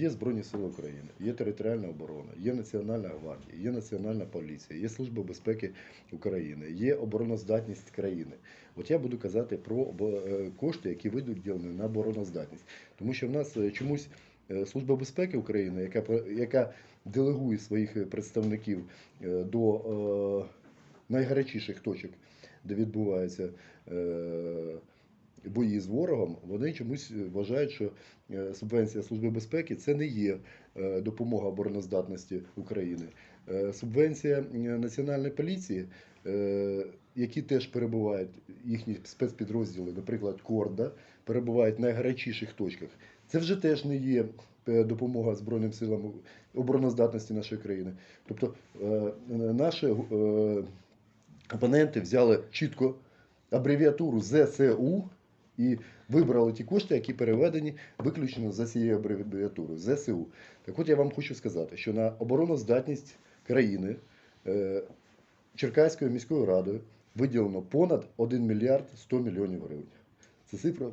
Є Збройні Сили України, є територіальна оборона, є Національна гвардія, є Національна поліція, є Служба безпеки України, є обороноздатність країни. От я буду казати про е, кошти, які виділені на обороноздатність. Тому що в нас е, чомусь е, Служба безпеки України, яка, яка делегує своїх представників до е, найгарячіших точок, де відбуваються е, бої з ворогом, вони чомусь вважають, що е, субвенція Служби безпеки це не є е, допомога обороноздатності України. Е, Субвенція е, Національної поліції, е, які теж перебувають, їхні спецпідрозділи, наприклад, Корда, перебувають в найгарячіших точках. Це вже теж не є е, допомога Збройним силам обороноздатності нашої країни. Тобто е, наші е, опоненти взяли чітко абревіатуру ЗСУ і вибрали ті кошти, які переведені виключно за цією абревіатурою ЗСУ. Так от я вам хочу сказати, що на обороноздатність країни е, Черкаською міською радою виділено понад 1 мільярд 100 мільйонів гривень. Це цифра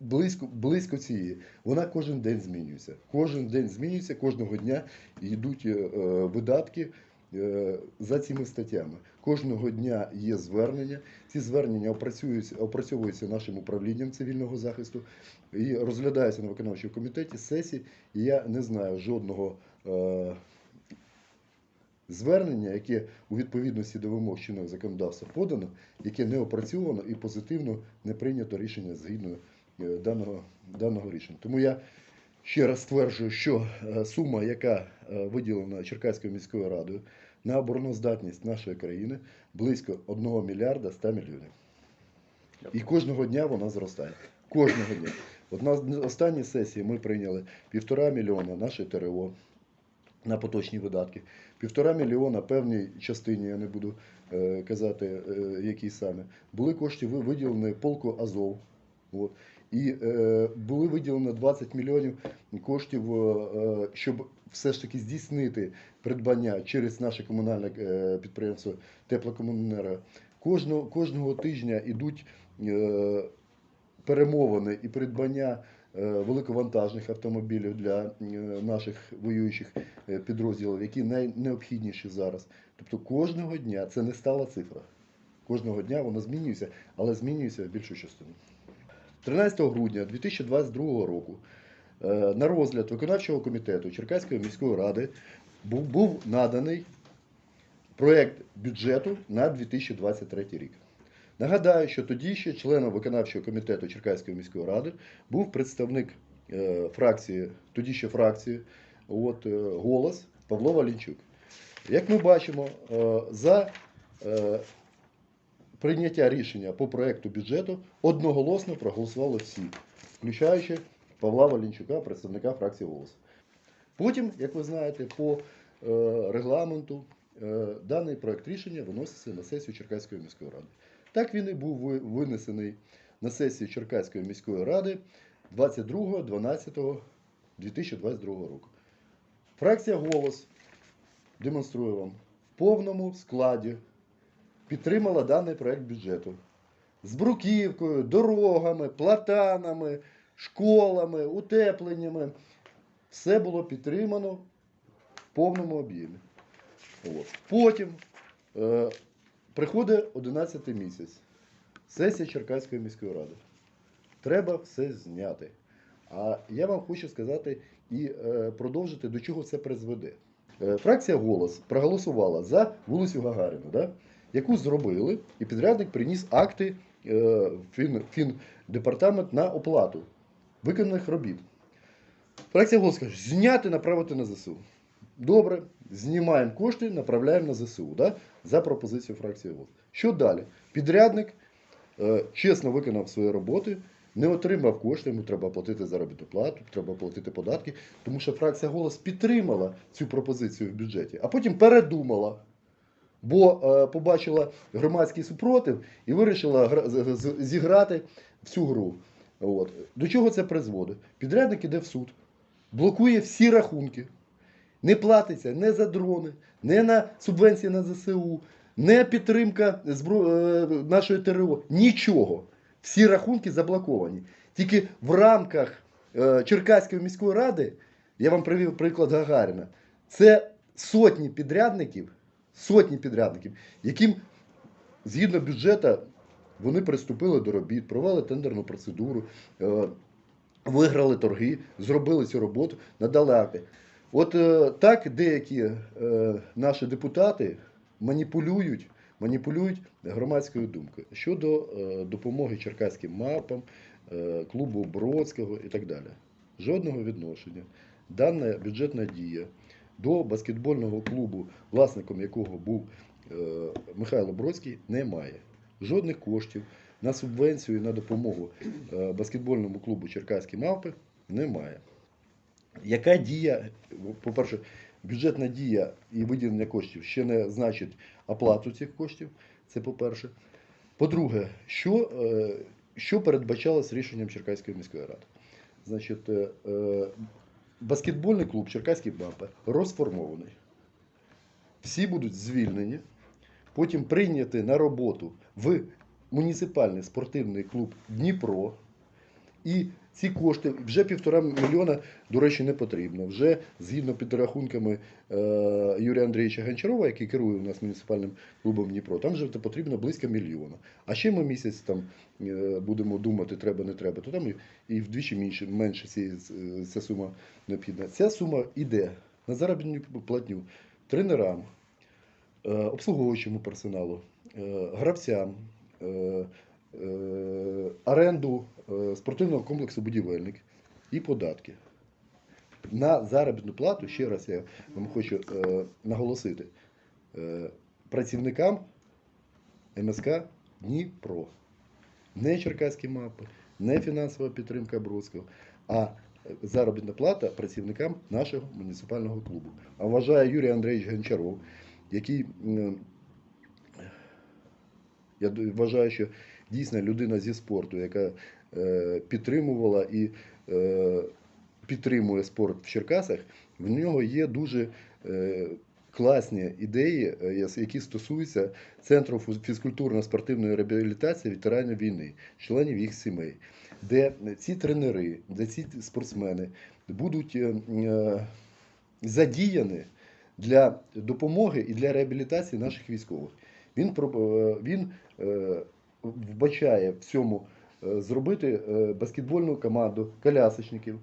близько, близько цієї. Вона кожен день змінюється. Кожен день змінюється, кожного дня йдуть е, е, видатки за цими статтями. Кожного дня є звернення. Ці звернення опрацьовуються нашим управлінням цивільного захисту і розглядаються на виконавчому комітеті сесії. І я не знаю жодного е, звернення, яке у відповідності до вимог чинного законодавства подано, яке не опрацьовано і позитивно не прийнято рішення згідно е, даного, даного рішення. Тому я ще раз стверджую, що е, сума, яка е, виділена Черкаською міською радою на обороноздатність нашої країни, близько 1 мільярда 100 мільйонів. І кожного дня вона зростає. Кожного дня. От на останній сесії ми прийняли півтора мільйона наше ТРО на поточні видатки. Півтора мільйона певній частині, я не буду е, казати, які саме, були кошти виділені полку Азов. От. І е, були виділено 20 мільйонів коштів, е, щоб все ж таки здійснити придбання через наше комунальне е, підприємство Теплокомуненерго. Кожного, кожного тижня йдуть е, перемовини і придбання е, великовантажних автомобілів для е, наших воюючих е, підрозділів, які найнеобхідніші зараз. Тобто кожного дня це не стала цифра. Кожного дня вона змінюється, але змінюється в більшу частину. 13 грудня 2022 року е, на розгляд виконавчого комітету Черкаської міської ради був, наданий проєкт бюджету на 2023 рік. Нагадаю, що тоді ще членом виконавчого комітету Черкаської міської ради був представник е, фракції, тоді ще фракції, от, е, голос Павло Валінчук. Як ми бачимо, за прийняття рішення по проекту бюджету одноголосно проголосували всі, включаючи Павла Валінчука, представника фракції голос. Потім, як ви знаєте, по е, регламенту е, даний проект рішення виноситься на сесію Черкаської міської ради. Так він і був винесений на сесію Черкаської міської ради 22.12.2022 року. Фракція голос демонструє вам в повному складі підтримала даний проект бюджету з бруківкою, дорогами, платанами, школами, утепленнями. Все було підтримано в повному об'ємі. От. Потім е, приходить 11 місяць. Сесія Черкаської міської ради. Треба все зняти. А я вам хочу сказати і е, продовжити, до чого це призведе. Е, фракція Голос проголосувала за вулицю Гагаріна, да? Яку зробили, і підрядник приніс акти е, фін, фіндепартамент на оплату виконаних робіт. Фракція голос каже, зняти, направити на ЗСУ. Добре, знімаємо кошти, направляємо на ЗСУ да? за пропозицією фракції голос. Що далі? Підрядник е, чесно виконав свої роботи, не отримав кошти, йому треба платити заробітну плату, треба платити податки, тому що фракція голос підтримала цю пропозицію в бюджеті, а потім передумала. Бо е, побачила громадський супротив і вирішила зіграти в цю гру. От. До чого це призводить? Підрядник іде в суд, блокує всі рахунки, не платиться не за дрони, не на субвенції на ЗСУ, не підтримка збро... е, нашої ТРО. Нічого. Всі рахунки заблоковані. Тільки в рамках е, Черкаської міської ради Я вам привів приклад Гагаріна. Це сотні підрядників, сотні підрядників, яким згідно бюджету вони приступили до робіт, провели тендерну процедуру, е, виграли торги, зробили цю роботу, надали акти. От е, так деякі е, наші депутати маніпулюють, маніпулюють громадською думкою щодо допомоги черкаським мапам, клубу Бродського і так далі. Жодного відношення. Дана бюджетна дія до баскетбольного клубу, власником якого був е, Михайло Бродський, немає. Жодних коштів на субвенцію і на допомогу е, баскетбольному клубу Черкаські мавпи немає. Яка дія, по-перше, бюджетна дія і виділення коштів ще не значить оплату цих коштів. Це по-перше. По-друге, що, е, що передбачалось рішенням Черкаської міської ради? Значить, баскетбольний клуб Черкаські бампер розформований. Всі будуть звільнені, потім прийняті на роботу в муніципальний спортивний клуб Дніпро. І ці кошти вже півтора мільйона, до речі, не потрібно. Вже згідно підрахунками е, Юрія Андрійовича Гончарова, який керує у нас муніципальним клубом Дніпро, там вже потрібно близько мільйона. А ще ми місяць там е, будемо думати, треба, не треба, то там і, вдвічі менше, менше ці, е, ця сума необхідна. Ця сума йде на заробітну платню тренерам, обслуговуючому персоналу, гравцям. оренду спортивного комплексу будівельник і податки. На заробітну плату, ще раз я вам хочу е, наголосити, е, працівникам МСК Дніпро. Не черкаські мапи, не фінансова підтримка Бродського, а заробітна плата працівникам нашого муніципального клубу. А вважає Юрій Андрійович Гончаров, який я вважаю, що дійсно людина зі спорту, яка е, підтримувала і е, підтримує спорт в Черкасах, в нього є дуже е, класні ідеї, е, які стосуються Центру фізкультурно-спортивної реабілітації ветеранів війни, членів їх сімей, де ці тренери, де ці спортсмени будуть е, е, задіяні для допомоги і для реабілітації наших військових. Він, е, він е, вбачає в цьому е, зробити е, баскетбольну команду колясочників,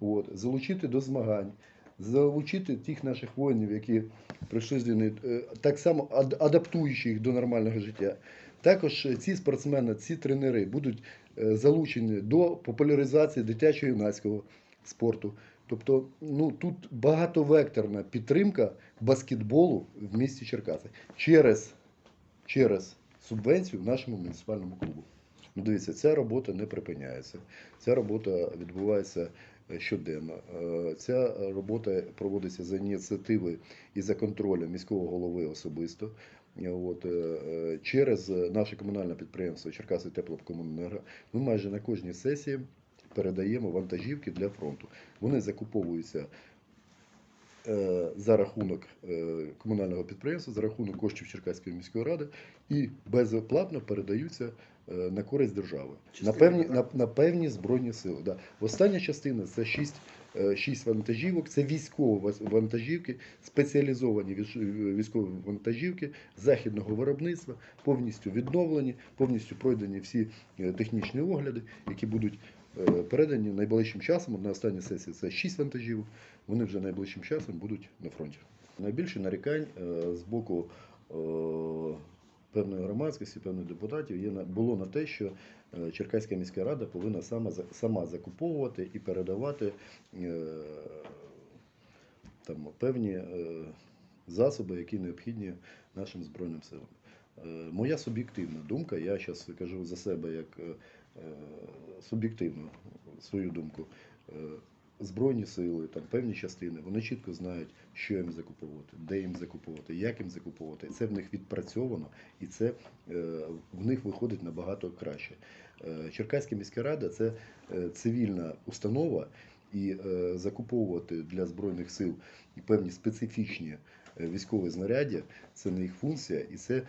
от, залучити до змагань, залучити тих наших воїнів, які прийшли з війни, е, так само адаптуючи їх до нормального життя. Також е, ці спортсмени, ці тренери будуть е, залучені до популяризації дитячого юнацького спорту. Тобто, ну тут багатовекторна підтримка баскетболу в місті Черкаси через, через субвенцію нашому муніципальному клубу. Дивіться, ця робота не припиняється. Ця робота відбувається е, щоденно. Е, Ця робота проводиться за ініціативи і за контролем міського голови особисто. Е, От, через наше комунальне підприємство Черкаси Теплокомуненерго ми майже на кожній сесії передаємо вантажівки для фронту. Вони закуповуються за рахунок комунального підприємства, за рахунок коштів Черкаської міської ради і безоплатно передаються на користь держави. На певні, на, на певні збройні сили. Да. Остання частина це 6, 6 вантажівок, це військові вантажівки, спеціалізовані військові вантажівки західного виробництва, повністю відновлені, повністю пройдені всі е, технічні огляди, які будуть е, передані найближчим часом. На останній сесії це 6 вантажівок. Вони вже найближчим часом будуть на фронті. Найбільше нарікань е, з боку е, певної громадськості, певних депутатів є на було на те, що е, Черкаська міська рада повинна сама сама закуповувати і передавати е, там певні е, засоби, які необхідні нашим збройним силам. Моя суб'єктивна думка, я зараз кажу за себе як суб'єктивну свою думку. Збройні сили, там певні частини, вони чітко знають, що їм закуповувати, де їм закуповувати, як їм закуповувати. Це в них відпрацьовано і це е, в них виходить набагато краще. Е, Черкаська міська рада це е, цивільна установа, і закуповувати для збройних сил певні специфічні військові знаряддя це не їх функція, і це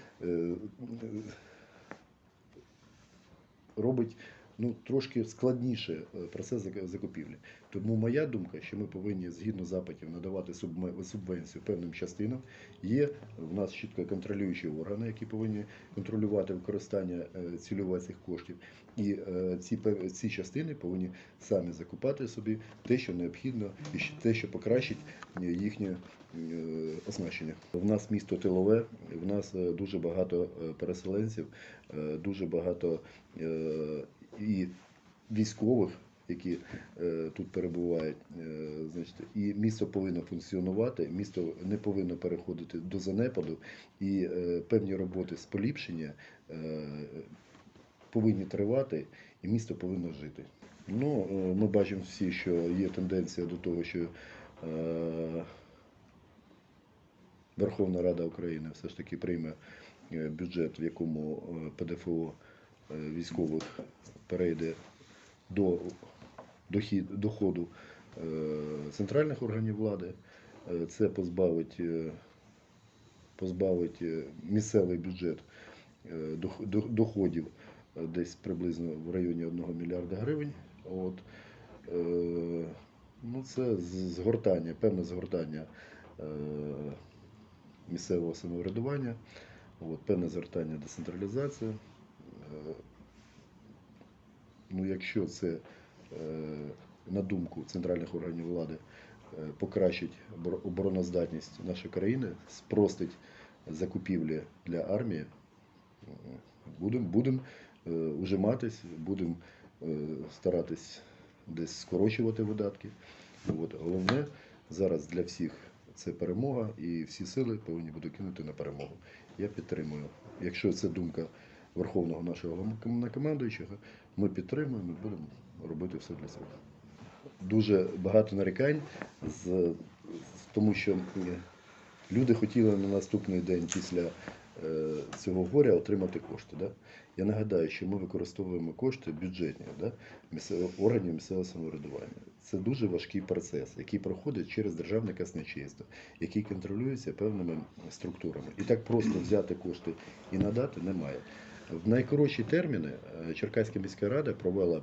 робить ну, трошки складніше процес закупівлі. Тому моя думка, що ми повинні згідно запитів надавати субвенцію певним частинам. Є в нас чітко контролюючі органи, які повинні контролювати використання е, цільове цих коштів. І е, ці, ці частини повинні самі закупати собі те, що необхідно, і те, що покращить е, їхнє оснащення. В нас місто тилове, в нас дуже багато переселенців, дуже багато і військових, які е, тут перебувають. Е, Значить, і місто повинно функціонувати, місто не повинно переходити до занепаду, і е, певні роботи з поліпшення е, повинні тривати, і місто повинно жити. Ну, е, ми бачимо всі, що є тенденція до того, що е, Верховна Рада України все ж таки прийме е, бюджет, в якому е, ПДФО е, військових перейде до доходу е, центральних органів влади. Е, Це позбавить, е, позбавить місцевий бюджет дох- до- доходів десь приблизно в районі 1 мільярда гривень. От. Ну, це згортання, певне згортання місцевого самоврядування, от, певне згортання децентралізації. Е, Ну, якщо це, на думку центральних органів влади, е, покращить обороноздатність нашої країни, спростить закупівлі для армії, будемо будем, е, ужиматись, будемо е, старатись десь скорочувати видатки. От. Головне зараз для всіх це перемога, і всі сили повинні будуть кинути на перемогу. Я підтримую. Якщо це думка Верховного нашого головнокомандуючого, ми підтримуємо, ми будемо робити все для цього. Дуже багато нарікань, з, тому що люди хотіли на наступний день після е, цього горя отримати кошти. Да? Я нагадаю, що ми використовуємо кошти бюджетні да? органів місцевого самоврядування. Це дуже важкий процес, який проходить через державне казначейство, який контролюється певними структурами. І так просто взяти кошти і надати немає. В найкоротші терміни е, Черкаська міська рада провела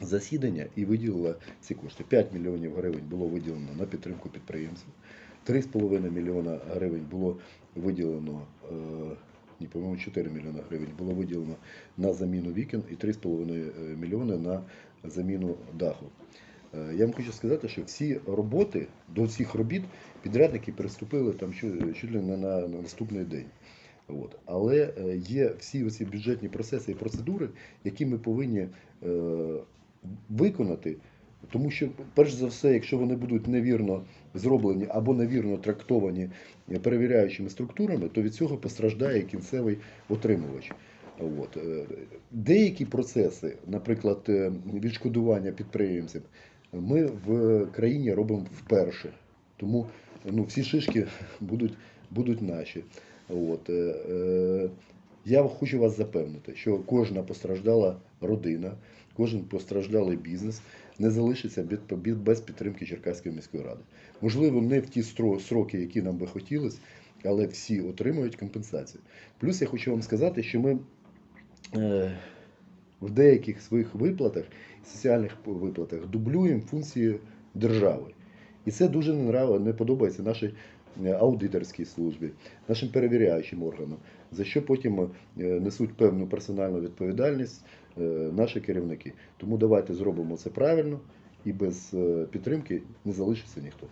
засідання і виділила ці кошти. 5 мільйонів гривень було виділено на підтримку підприємців, 3,5 мільйона гривень було виділено, е, ні, по-моєму, 4 мільйона гривень було виділено на заміну вікон і 3,5 мільйони на заміну даху. Е, Я вам хочу сказати, що всі роботи, до цих робіт підрядники приступили там чу- чуть ли не на, на наступний день. От. Але е, є всі оці бюджетні процеси і процедури, які ми повинні е, виконати. Тому що, перш за все, якщо вони будуть невірно зроблені або невірно трактовані перевіряючими структурами, то від цього постраждає кінцевий отримувач. От. е, Деякі процеси, наприклад, е, відшкодування підприємців, ми в країні робимо вперше. Тому ну, всі шишки будуть, будуть наші. От. е, Я хочу вас запевнити, що кожна постраждала родина, кожен постраждалий бізнес не залишиться без підтримки Черкаської міської ради. Можливо, не в ті сроки, які нам би хотілося, але всі отримують компенсацію. Плюс я хочу вам сказати, що ми е, в деяких своїх виплатах, соціальних виплатах, дублюємо функції держави. І це дуже не нрав- не подобається нашій е, аудиторській службі, нашим перевіряючим органам, за що потім е, несуть певну персональну відповідальність наші керівники. Тому давайте зробимо це правильно і без е, підтримки не залишиться ніхто.